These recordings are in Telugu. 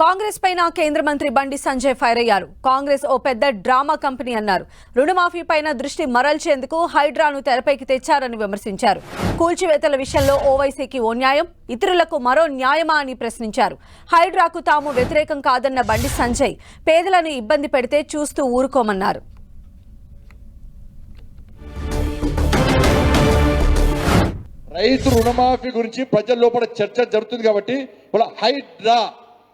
కాంగ్రెస్ పైన కేంద్ర మంత్రి బండి సంజయ్ ఫైర్ అయ్యారు. కాంగ్రెస్ ఓ పెద్ద డ్రామా కంపెనీ అన్నారు. రుణమాఫీ పైన దృష్టి మరల్చేందుకు హైడ్రాను తెరపైకి తెచ్చారని విమర్శించారు. కూల్చివేతల విషయంలో ఓవైసీకి ఓ న్యాయం ఇతరులకు మరో న్యాయమా అని ప్రశ్నించారు. హైడ్రాకు తాము వ్యతిరేకం కాదన్న బండి సంజయ్ పేదలను ఇబ్బంది పెడితే చూస్తూ ఊరుకోమన్నారు. రైతు రుణమాఫీ గురించి ప్రజల లోపల చర్చ జరుగుతుంది కాబట్టి హైడ్రా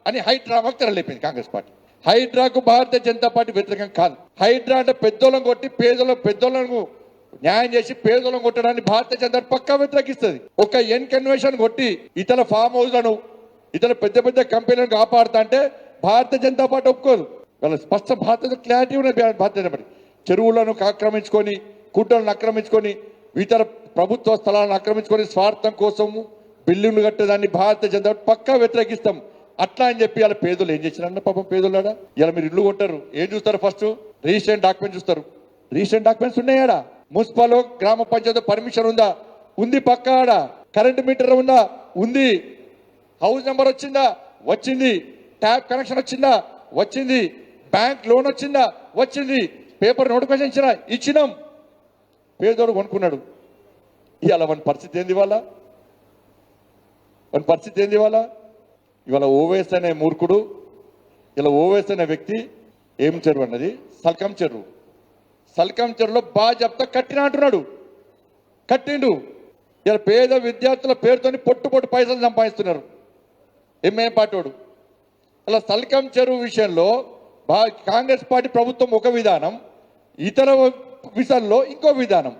అని హైడ్రామాకు తెరలేపింది కాంగ్రెస్ పార్టీ. హైడ్రాకు భారతీయ జనతా పార్టీ వ్యతిరేకం కాదు. హైడ్రా అంటే పెద్దోళ్ళం కొట్టి పేదోళ్ళం పెద్దోళ్ళను న్యాయం చేసి పేదోళ్ళం కొట్టడాన్ని భారతీయ జనతా పక్కా వ్యతిరేకిస్తుంది. ఒక ఎన్ కన్వెన్షన్ కొట్టి ఇతర ఫామ్ హౌస్లను ఇతర పెద్ద పెద్ద కంపెనీలను కాపాడుతా అంటే భారతీయ జనతా పార్టీ ఒప్పుకోదు. వాళ్ళ స్పష్ట భారత క్లారిటీ ఉన్నది భారతీయ జనతా పార్టీ చెరువులను ఆక్రమించుకొని కుట్రలను ఆక్రమించుకొని ఇతర ప్రభుత్వ స్థలాలను ఆక్రమించుకొని స్వార్థం కోసము బిల్లులు కట్టేదాన్ని భారతీయ జనతా పార్టీ పక్కా వ్యతిరేకిస్తాం. అట్లా అని చెప్పి వాళ్ళ పేదలు ఏం చేసినారన్న పాపం పేదలాడా ఇలా మీరు ఇల్లు కొట్టారు. ఏం చూస్తారు ఫస్ట్ రిజిస్ట్రేషన్ డాక్యుమెంట్ చూస్తారు. రిజిస్ట్రేషన్ డాక్యుమెంట్స్ ఉన్నాయాడా? మున్సిపల్ గ్రామ పంచాయతీ పర్మిషన్ ఉందా? ఉంది పక్క ఆడ? కరెంట్ మీటర్ ఉందా? ఉంది. హౌస్ నెంబర్ వచ్చిందా? వచ్చింది. ట్యాప్ కనెక్షన్ వచ్చిందా? వచ్చింది. బ్యాంక్ లోన్ వచ్చిందా? వచ్చింది. పేపర్ నోటిఫికేషన్ ఇచ్చినా? ఇచ్చినాం. పేదోడు కొనుక్కున్నాడు. ఇవాళ మన పరిస్థితి ఏంది వాళ్ళ మన పరిస్థితి ఏంది వాళ్ళ ఇవాళ ఓవేస్ అనే మూర్ఖుడు ఇలా ఓవేస్ అనే వ్యక్తి ఏం చెరువు అన్నది? సల్కం చెరువు సల్కం చెరువులో బాగా చెప్తా కట్టిన అంటున్నాడు. కట్టిండు. ఇలా పేద విద్యార్థుల పేరుతోని పొట్టు పొట్టు పైసలు సంపాదిస్తున్నారు. ఎంఏ పాటోడు అలా సల్కం చెరువు విషయంలో బా కాంగ్రెస్ పార్టీ ప్రభుత్వం ఒక విధానం ఇతర విషయాల్లో ఇంకో విధానం.